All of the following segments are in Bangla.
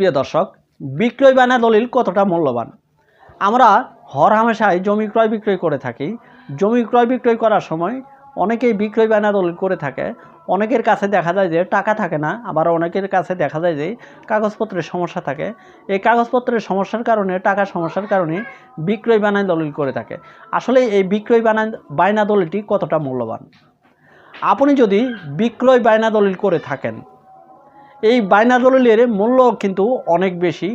প্রিয় দর্শক, বিক্রয় বায়না দলিল কতটা মূল্যবান? আমরা হর হামেশায় জমি ক্রয় বিক্রয় করে থাকি। জমি ক্রয় বিক্রয় করার সময় অনেকেই বিক্রয় বায়না দলিল করে থাকে। অনেকের কাছে দেখা যায় যে টাকা থাকে না, আবার অনেকের কাছে দেখা যায় যে কাগজপত্রের সমস্যা থাকে। এই কাগজপত্রের সমস্যার কারণে, টাকার সমস্যার কারণে বিক্রয় বায়না দলিল করে থাকে। আসলে এই বিক্রয় বায়না বায়না দলিলটি কতটা মূল্যবান? আপনি যদি বিক্রয় বায়না দলিল করে থাকেন এই বায়না দলিলের মূল্য কিন্তু অনেক বেশি।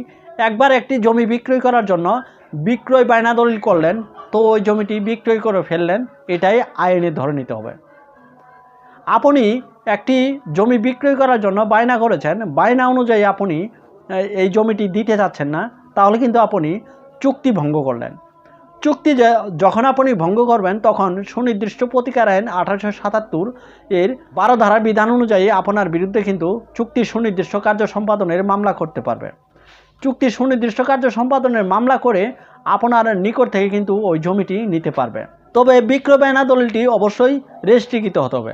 একবার একটি জমি বিক্রয় করার জন্য বিক্রয় বায়না দলিল করলেন, তো ওই জমিটি বিক্রয় করে ফেললেন, এটাই আইনে ধরে নিতে হবে। আপনি একটি জমি বিক্রয় করার জন্য বায়না করেছেন, বায়না অনুযায়ী আপনি এই জমিটি দিতে যাচ্ছেন না, তাহলে কিন্তু আপনি চুক্তি ভঙ্গ করলেন। চুক্তি যখন আপনি ভঙ্গ করবেন, তখন সুনির্দিষ্ট প্রতিকার আইন আঠারোশো সাতাত্তর এর বারো ধারা বিধান অনুযায়ী আপনার বিরুদ্ধে কিন্তু চুক্তি সুনির্দিষ্ট কার্য সম্পাদনের মামলা করতে পারবে। চুক্তি সুনির্দিষ্ট কার্য সম্পাদনের মামলা করে আপনার নিকট থেকে কিন্তু ওই জমিটি নিতে পারবে। তবে বিক্রয় বায়না দলিলটি অবশ্যই রেজিস্ট্রিকৃত হতে হবে।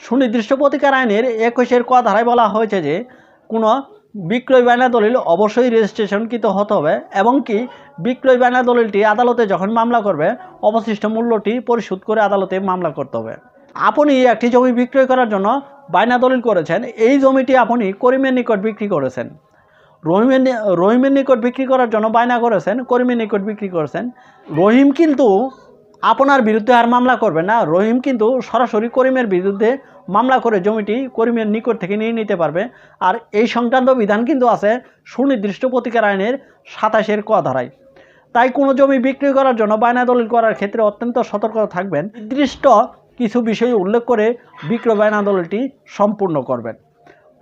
সুনির্দিষ্ট প্রতিকার আইনের একুশের ক ধারায় বলা হয়েছে যে, কোনো বিক্রয় বায়না দলিল অবশ্যই রেজিস্ট্রেশনকৃত হতে হবে এবং কি বিক্রয় বায়না দলিলটি আদালতে যখন মামলা করবে, অবশিষ্ট মূল্যটি পরিশোধ করে আদালতে মামলা করতে হবে। আপনি একটি জমি বিক্রয় করার জন্য বায়না দলিল করেছেন, এই জমিটি আপনি করিমের নিকট বিক্রি করেছেন। রহিমের রহিমের নিকট বিক্রি করার জন্য বায়না করেছেন, করিমের নিকট বিক্রি করেছেন। রহিম কিন্তু আপনার বিরুদ্ধে আর মামলা করবে না। রহিম কিন্তু সরাসরি করিমের বিরুদ্ধে মামলা করে জমিটি করিমের নিকট থেকে নিয়ে নিতে পারবে। আর এই সংক্রান্ত বিধান কিন্তু আছে সুনির্দিষ্ট প্রতিকার আইনের সাতাশের ক ধারায়। তাই কোনো জমি বিক্রি করার জন্য বায়না দলিল করার ক্ষেত্রে অত্যন্ত সতর্ক থাকবেন। নির্দিষ্ট কিছু বিষয় উল্লেখ করে বিক্রয় বায়না দলিলটি সম্পূর্ণ করবেন।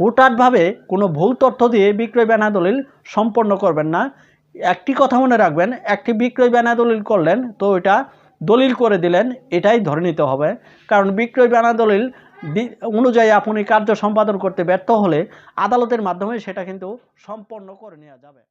হুটহাটভাবে কোনো ভুল তথ্য দিয়ে বিক্রয় বায়না দলিল সম্পন্ন করবেন না। একটি কথা মনে রাখবেন, একটি বিক্রয় বায়না দলিল করলেন তো এটা দলিল করে দিলেন, এটাই ধরে নিতে হবে। কারণ বিক্রয় বানা দলিল অনুযায়ী আপনি কার্য সম্পাদন করতে ব্যর্থ হলে আদালতের মাধ্যমে সেটা কিন্তু সম্পন্ন করে নেওয়া যাবে।